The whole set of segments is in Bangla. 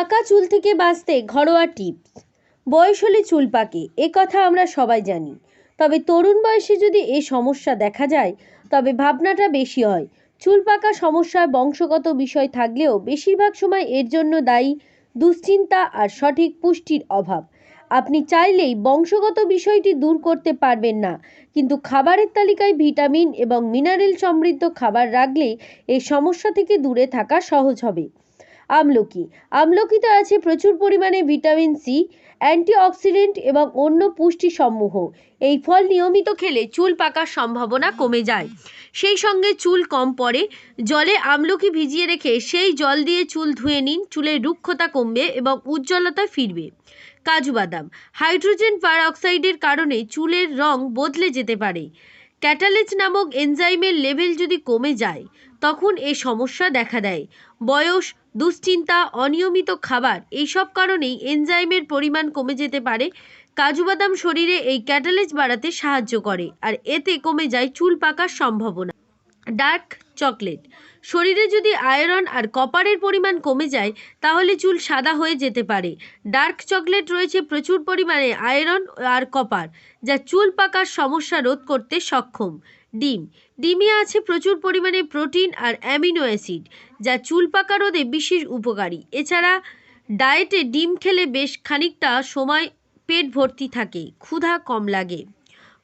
পাকা চুল থেকে বাঁচতে ঘরোয়া টিপস। বয়স হলে চুল পাকে, এ কথা আমরা সবাই জানি। তবে তরুণ বয়সে যদি এ সমস্যা দেখা যায়, তবে ভাবনাটা বেশি হয়। চুল পাকা সমস্যা বংশগত বিষয় থাকলেও বেশিরভাগ সময় এর জন্য দায়ী দুশ্চিন্তা আর সঠিক পুষ্টির অভাব। আপনি চাইলেই বংশগত বিষয়টি দূর করতে পারবেন না, কিন্তু খাবারের তালিকায় ভিটামিন এবং মিনারেল সমৃদ্ধ খাবার রাখলে এই সমস্যা থেকে দূরে থাকা সহজ হবে। আমলকি। আমলকিতে আছে প্রচুর পরিমাণে ভিটামিন সি, অ্যান্টিঅক্সিডেন্ট এবং অন্য পুষ্টি সমূহ। এই ফল নিয়মিত খেলে চুল পাকার সম্ভাবনা কমে যায়। সেই সঙ্গে চুল কম পড়ে, জলে আমলকি ভিজিয়ে রেখে সেই জল দিয়ে চুল ধুয়ে নিন, চুলের রুক্ষতা কমবে এবং উজ্জ্বলতা ফিরবে। কাজু বাদাম, হাইড্রোজেন পারঅক্সাইডের কারণে চুলের রং বদলে যেতে পারে। ক্যাটালেজ নামক এনজাইমের লেভেল যদি কমে যায়, তখন এ সমস্যা দেখা দেয়। বয়স, দুশ্চিন্তা, অনিয়মিত খাবার, এইসব কারণেই এনজাইমের পরিমাণ কমে যেতে পারে। কাজু বাদাম শরীরে এই ক্যাটালেজ বাড়াতে সাহায্য করে, আর এতে কমে যায় চুল পাকার সম্ভাবনা। Dark chocolate. শরীরে যদি আয়রন আর কপারের পরিমাণ কমে যায়, তাহলে চুল সাদা হয়ে যেতে পারে। ডার্ক চকলেট রয়েছে প্রচুর পরিমাণে আয়রন আর কপার, যা চুল পাকার সমস্যা রোধ করতে সক্ষম। ডিম। ডিমে আছে প্রচুর পরিমাণে প্রোটিন আর অ্যামিনো অ্যাসিড, যা চুল পাকা রোধে বিশেষ উপকারী। এছাড়া, ডায়েটে ডিম খেলে বেশ খানিকটা সময় পেট ভর্তি থাকে, ক্ষুধা কম লাগে।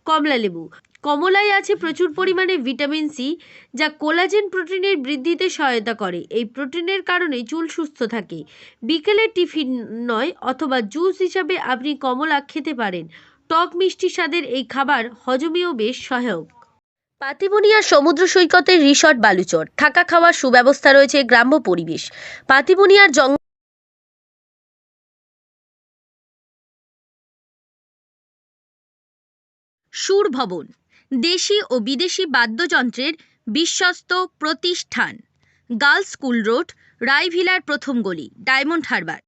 কমলা লেবু কমলায় আছে প্রচুর পরিমাণে ভিটামিন সি, যা কোলাজেন প্রোটিনের বৃদ্ধিতে সহায়তা করে। এই প্রোটিনের কারণে চুল সুস্থ থাকে। বিকেলে টিফিন নয় অথবা জুস হিসাবে আপনি কমলা খেতে পারেন। টক মিষ্টি স্বাদের এই খাবার হজমেও বেশ সহায়ক। পাতিবনিয়া সমুদ্র সৈকতের রিসর্ট বালুচর। থাকা খাওয়ার সুব্যবস্থা রয়েছে গ্রাম্য পরিবেশ। পাতিবনিয়ার জঙ্গল সুর ভবন দেশি ও বিদেশি বাদ্যযন্ত্রের বিশ্বস্ত প্রতিষ্ঠান। গার্লস স্কুল রোড, রায়ভিলার প্রথম গলি, ডায়মন্ড হারবার।